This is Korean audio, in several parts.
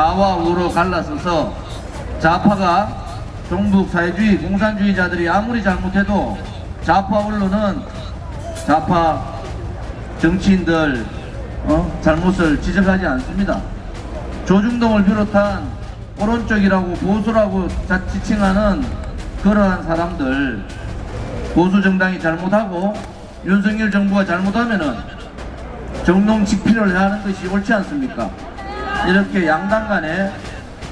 좌와 우로 갈라서서 좌파가 종북 사회주의 공산주의자들이 아무리 잘못해도 좌파 언론은 좌파 정치인들 어? 잘못을 지적하지 않습니다. 조중동을 비롯한 오른쪽이라고 보수라고 자- 지칭하는 그러한 사람들 보수 정당이 잘못하고 윤석열 정부가 잘못하면은 정농 집필을 해야 하는 것이 옳지 않습니까? 이렇게 양당 간에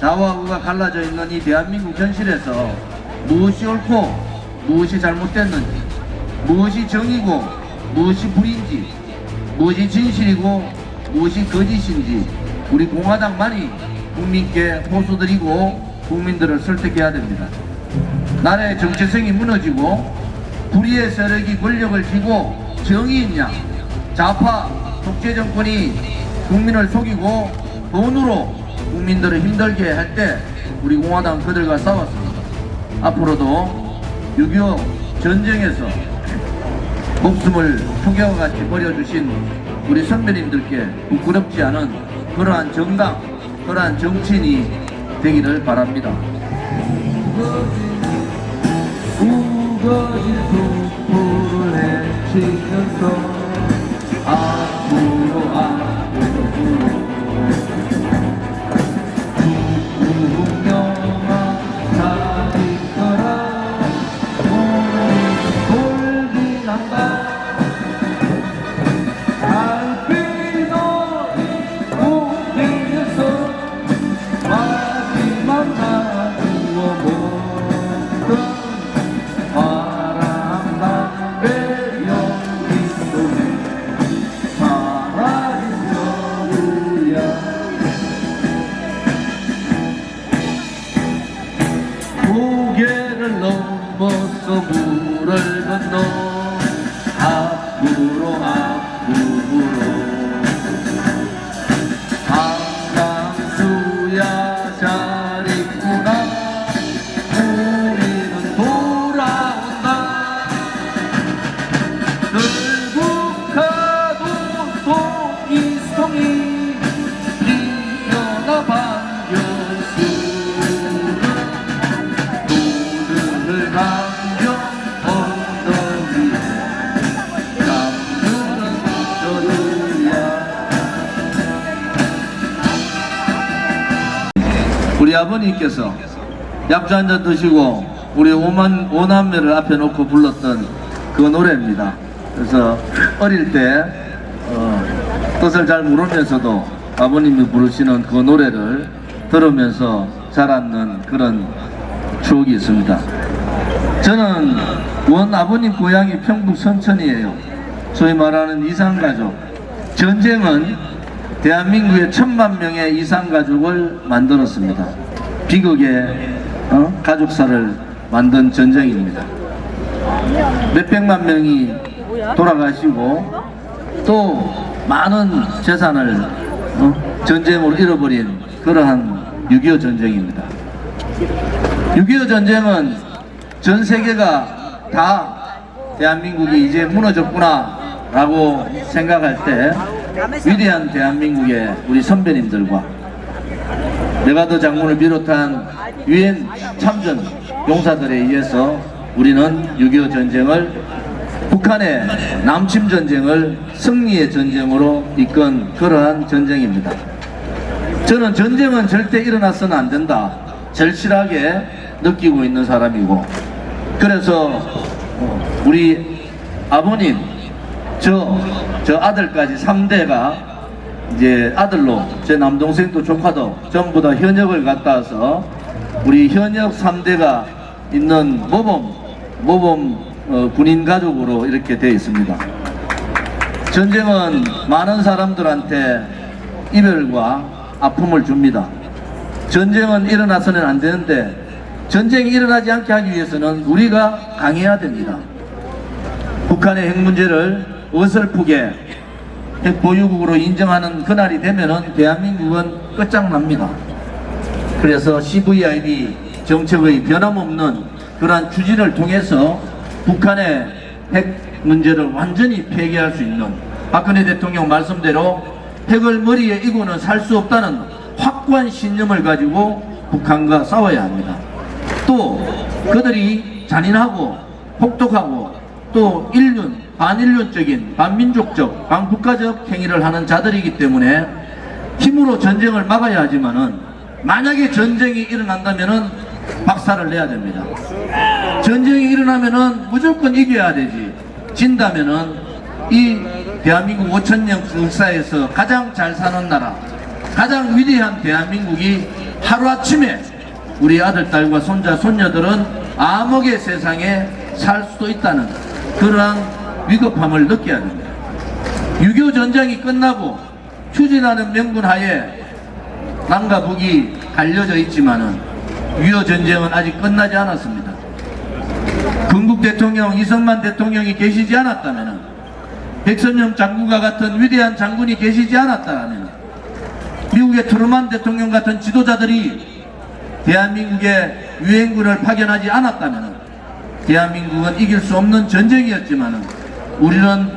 좌와 우가 갈라져 있는 이 대한민국 현실에서 무엇이 옳고 무엇이 잘못됐는지 무엇이 정이고 무엇이 불인지 무엇이 진실이고 무엇이 거짓인지 우리 공화당만이 국민께 호소드리고 국민들을 설득해야 됩니다. 나라의 정체성이 무너지고 불의의 세력이 권력을 쥐고 정의 있냐 좌파 독재 정권이 국민을 속이고 돈으로 국민들을 힘들게 할 때 우리 공화당 그들과 싸웠습니다. 앞으로도 6.25 전쟁에서 목숨을 표경과 같이 버려주신 우리 선배님들께 부끄럽지 않은 그러한 정당, 그러한 정치인이 되기를 바랍니다. 우거진 속보를 헤치면서 앞으로 앞으로 돌 우리 아버님께서 약주 한 잔 드시고 우리 오만, 오남매를 앞에 놓고 불렀던 그 노래입니다. 그래서 어릴 때 어, 뜻을 잘 모르면서도 아버님이 부르시는 그 노래를 들으면서 자랐는 그런 추억이 있습니다. 저는 원 아버님 고향이 평북 선천이에요. 소위 말하는 이산가족. 전쟁은 대한민국의 천만 명의 이산가족을 만들었습니다. 비극의 어? 가족사를 만든 전쟁입니다. 몇백만 명이 돌아가시고 또 많은 재산을 어? 전쟁으로 잃어버린 그러한 6.25 전쟁입니다. 6.25 전쟁은 전 세계가 다 대한민국이 이제 무너졌구나 라고 생각할 때 위대한 대한민국의 우리 선배님들과 네가더 장군을 비롯한 유엔 참전 용사들에 의해서 우리는 6.25 전쟁을 북한의 남침 전쟁을 승리의 전쟁으로 이끈 그러한 전쟁입니다. 저는 전쟁은 절대 일어나서는 안 된다. 절실하게 느끼고 있는 사람이고 그래서 어, 우리 아버님 저, 저 아들까지 3대가 이제 아들로 제 남동생도 조카도 전부 다 현역을 갔다 와서 우리 현역 3대가 있는 모범 모범 어, 군인 가족으로 이렇게 되어 있습니다. 전쟁은 많은 사람들한테 이별과 아픔을 줍니다. 전쟁은 일어나서는 안 되는데 전쟁이 일어나지 않게 하기 위해서는 우리가 강해야 됩니다. 북한의 핵 문제를 어설프게 핵 보유국으로 인정하는 그날이 되면은 대한민국은 끝장납니다. 그래서 CVID 정책의 변함없는 그러한 추진을 통해서 북한의 핵 문제를 완전히 폐기할 수 있는 박근혜 대통령 말씀대로 핵을 머리에 이고는 살 수 없다는 확고한 신념을 가지고 북한과 싸워야 합니다. 또 그들이 잔인하고 혹독하고 또 인륜, 반인륜적인, 반민족적, 반국가적 행위를 하는 자들이기 때문에 힘으로 전쟁을 막아야 하지만은 만약에 전쟁이 일어난다면은 박살을 내야 됩니다. 전쟁이 일어나면은 무조건 이겨야 되지. 진다면은 이 대한민국 5천년 역사에서 가장 잘 사는 나라, 가장 위대한 대한민국이 하루아침에 우리 아들, 딸과 손자, 손녀들은 암흑의 세상에 살 수도 있다는 그러한 위급함을 느껴야 됩니다. 6.25 전쟁이 끝나고 추진하는 명분 하에 남과 북이 갈려져 있지만은 6.25 전쟁은 아직 끝나지 않았습니다. 건국 대통령 이승만 대통령이 계시지 않았다면 백선영 장군과 같은 위대한 장군이 계시지 않았다면 미국의 트루만 대통령 같은 지도자들이 대한민국에 유엔군을 파견하지 않았다면 대한민국은 이길 수 없는 전쟁이었지만 우리는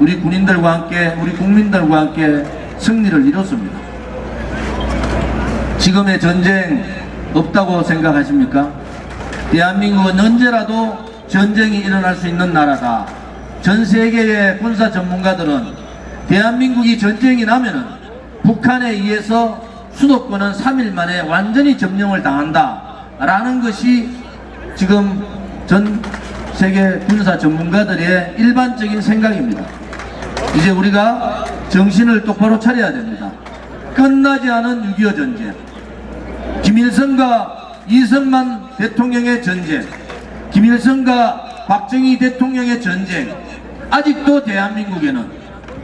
우리 군인들과 함께 우리 국민들과 함께 승리를 이뤘습니다. 지금의 전쟁 없다고 생각하십니까? 대한민국은 언제라도 전쟁이 일어날 수 있는 나라다. 전 세계의 군사 전문가들은 대한민국이 전쟁이 나면은 북한에 의해서 수도권은 3일 만에 완전히 점령을 당한다. 라는 것이 지금 전 세계 군사 전문가들의 일반적인 생각입니다. 이제 우리가 정신을 똑바로 차려야 됩니다. 끝나지 않은 6.25 전쟁. 김일성과 이승만 대통령의 전쟁, 김일성과 박정희 대통령의 전쟁, 아직도 대한민국에는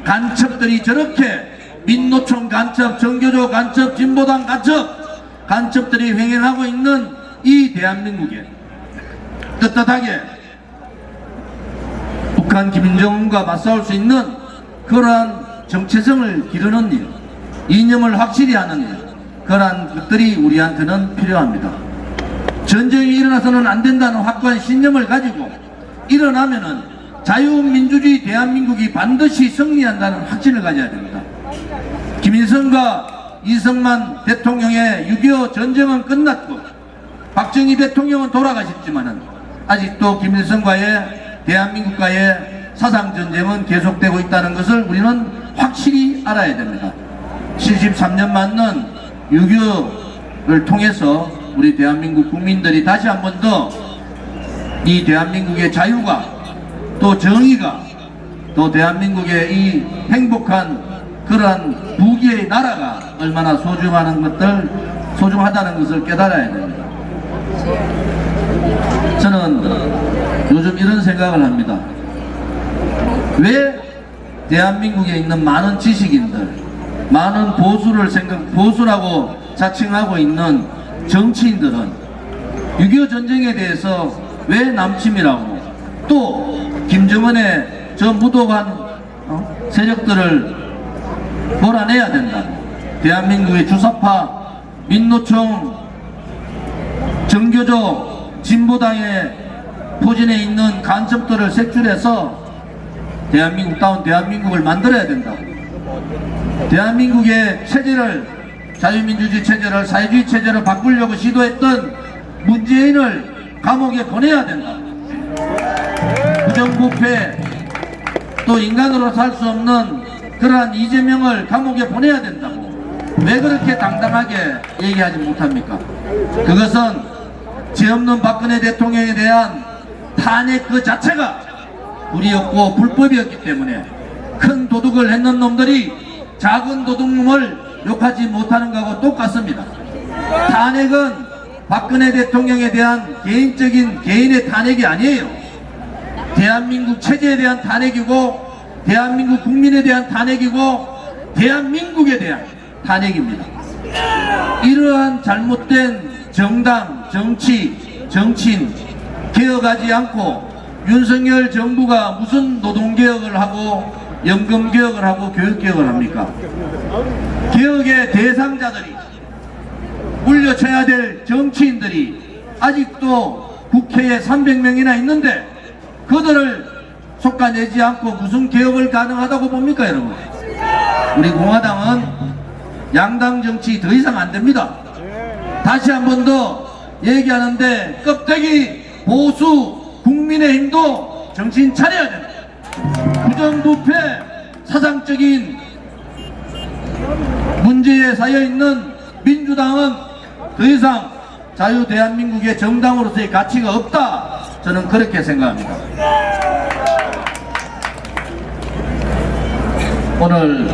간첩들이 저렇게 민노총 간첩, 정교조 간첩, 진보당 간첩, 간첩들이 횡행하고 있는 이 대한민국에 떳떳하게 북한 김정은과 맞싸울 수 있는 그러한 정체성을 기르는 일, 이념을 확실히 하는 일, 그러한 것들이 우리한테는 필요합니다. 전쟁이 일어나서는 안 된다는 확고한 신념을 가지고 일어나면은 자유민주주의 대한민국이 반드시 승리한다는 확신을 가져야 됩니다. 김일성과 이승만 대통령의 6.25 전쟁은 끝났고 박정희 대통령은 돌아가셨지만은 아직도 김일성과의 대한민국과의 사상 전쟁은 계속되고 있다는 것을 우리는 확실히 알아야 됩니다. 73년 맞는 6.25를 통해서 우리 대한민국 국민들이 다시 한 번 더 이 대한민국의 자유가 또 정의가 또 대한민국의 이 행복한 그러한 부귀의 나라가 얼마나 소중한 것들 소중하다는 것을 깨달아야 됩니다. 저는 요즘 이런 생각을 합니다. 왜 대한민국에 있는 많은 지식인들, 많은 보수를 생각, 보수라고 자칭하고 있는 정치인들은 6.25 전쟁에 대해서 왜 남침이라고 또 김정은의 저 무도한 어? 세력들을 몰아내야 된다고 대한민국의 주사파 민노총 정교조 진보당의 포진에 있는 간첩들을 색출해서 대한민국다운 대한민국을 만들어야 된다고 대한민국의 체제를 자유민주주의 체제를 사회주의 체제를 바꾸려고 시도했던 문재인을 감옥에 보내야 된다. 부정부패 또 인간으로 살 수 없는 그러한 이재명을 감옥에 보내야 된다고. 왜 그렇게 당당하게 얘기하지 못합니까? 그것은 죄 없는 박근혜 대통령에 대한 탄핵 그 자체가 불이었고 불법이었기 때문에 큰 도둑을 했는 놈들이 작은 도둑놈을 욕하지 못하는 거하고 똑같습니다. 탄핵은 박근혜 대통령에 대한 개인적인 개인의 탄핵이 아니에요. 대한민국 체제에 대한 탄핵이고 대한민국 국민에 대한 탄핵이고 대한민국에 대한 탄핵입니다. 이러한 잘못된 정당, 정치, 정치인 개혁하지 않고 윤석열 정부가 무슨 노동개혁을 하고 연금 개혁을 하고 교육 개혁을 합니까? 개혁의 대상자들이 물려쳐야 될 정치인들이 아직도 국회에 300명이나 있는데 그들을 속아내지 않고 무슨 개혁을 가능하다고 봅니까 여러분? 우리 공화당은 양당 정치 더 이상 안 됩니다. 다시 한 번 더 얘기하는데 껍데기 보수 국민의힘도 정신 차려야 됩니다. 부정부패 사상적인 문제에 쌓여 있는 민주당은 더 이상 자유 대한민국의 정당으로서의 가치가 없다. 저는 그렇게 생각합니다. 오늘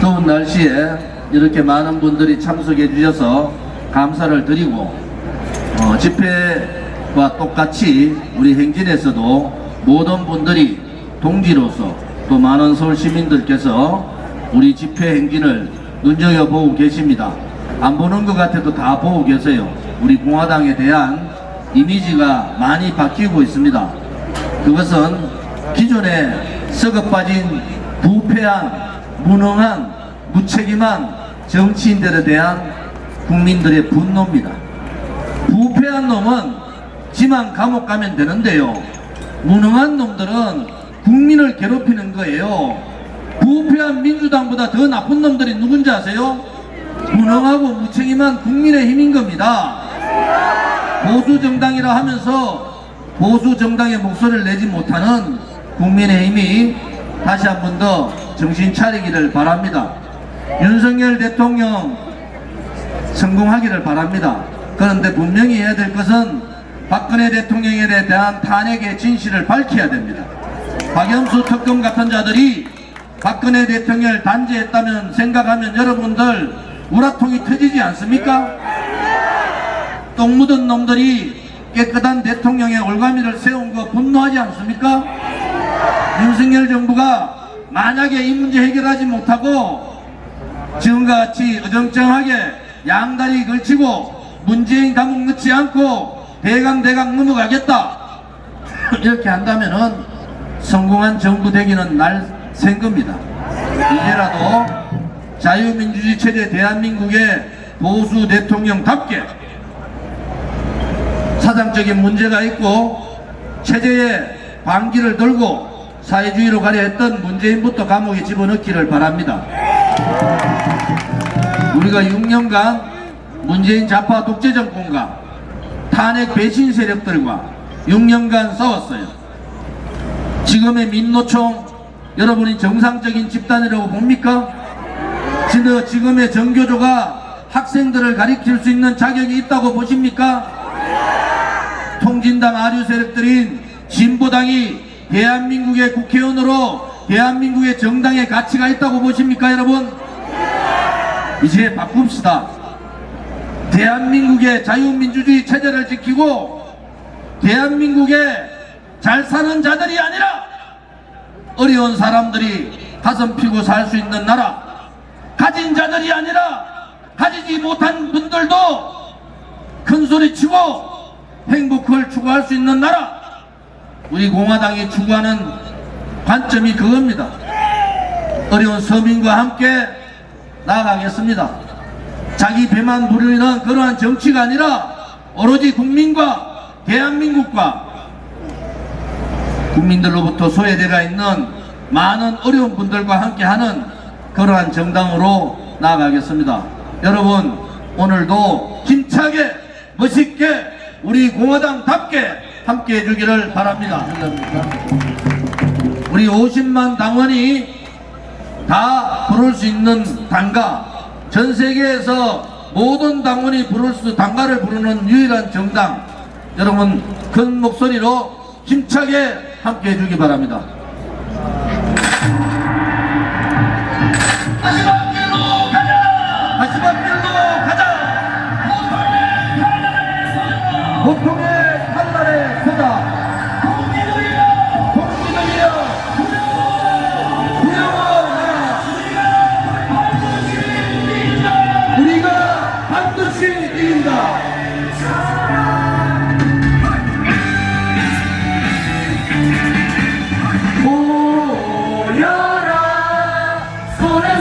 더운 날씨에 이렇게 많은 분들이 참석해 주셔서 감사를 드리고 어, 집회 와 똑같이 우리 행진에서도 모든 분들이 동지로서 또 많은 서울 시민들께서 우리 집회 행진을 눈여겨보고 계십니다. 안 보는 것 같아도 다 보고 계세요. 우리 공화당에 대한 이미지가 많이 바뀌고 있습니다. 그것은 기존에 썩어 빠진 부패한 무능한 무책임한 정치인들에 대한 국민들의 분노입니다. 부패한 놈은 지만 감옥 가면 되는데요. 무능한 놈들은 국민을 괴롭히는 거예요. 부패한 민주당보다 더 나쁜 놈들이 누군지 아세요? 무능하고 무책임한 국민의 힘인 겁니다. 보수 정당이라 하면서 보수 정당의 목소리를 내지 못하는 국민의 힘이 다시 한 번 더 정신 차리기를 바랍니다. 윤석열 대통령 성공하기를 바랍니다. 그런데 분명히 해야 될 것은 박근혜 대통령에 대한 탄핵의 진실을 밝혀야 됩니다. 박영수 특검 같은 자들이 박근혜 대통령을 단죄했다면 생각하면 여러분들 우라통이 터지지 않습니까? 똥 묻은 놈들이 깨끗한 대통령의 올가미를 세운 거 분노하지 않습니까? 윤석열 정부가 만약에 이 문제 해결하지 못하고 지금과 같이 어정쩡하게 양다리 걸치고 문재인 감옥 넣지 않고 대강 대강 넘어가겠다 이렇게 한다면은 성공한 정부 되기는 날샌 겁니다 이제라도 자유민주주의 체제 대한민국의 보수 대통령답게 사상적인 문제가 있고 체제에 반기를 들고 사회주의로 가려 했던 문재인부터 감옥에 집어넣기를 바랍니다. 우리가 6년간 문재인 좌파 독재 정권과 탄핵 배신 세력들과 6년간 싸웠어요. 지금의 민노총 여러분이 정상적인 집단이라고 봅니까? 지금의 정교조가 학생들을 가리킬 수 있는 자격이 있다고 보십니까? 통진당 아류 세력들인 진보당이 대한민국의 국회의원으로 대한민국의 정당의 가치가 있다고 보십니까 여러분? 이제 바꿉시다. 대한민국의 자유민주주의 체제를 지키고 대한민국에 잘 사는 자들이 아니라 어려운 사람들이 가슴 피고 살 수 있는 나라 가진 자들이 아니라 가지지 못한 분들도 큰 소리 치고 행복을 추구할 수 있는 나라 우리 공화당이 추구하는 관점이 그겁니다. 어려운 서민과 함께 나아가겠습니다 자기 배만 부르는 그러한 정치가 아니라 오로지 국민과 대한민국과 국민들로부터 소외되가 있는 많은 어려운 분들과 함께하는 그러한 정당으로 나아가겠습니다. 여러분 오늘도 힘차게 멋있게 우리 공화당답게 함께 해주기를 바랍니다. 우리 50만 당원이 다 부를 수 있는 당가 전 세계에서 모든 당원이 부를 수 당가를 부르는 유일한 정당 여러분 큰 목소리로 힘차게 함께 해주기 바랍니다.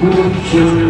자유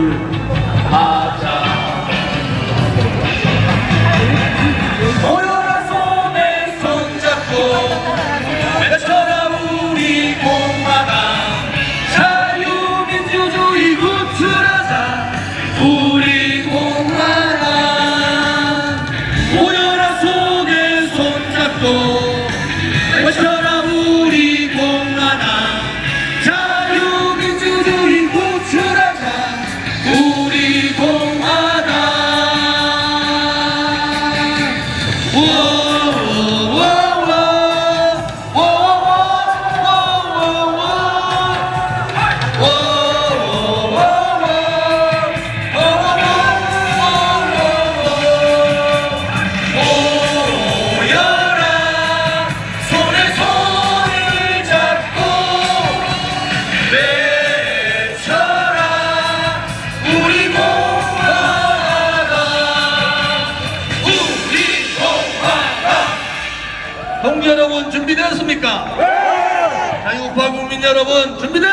여러분 준비되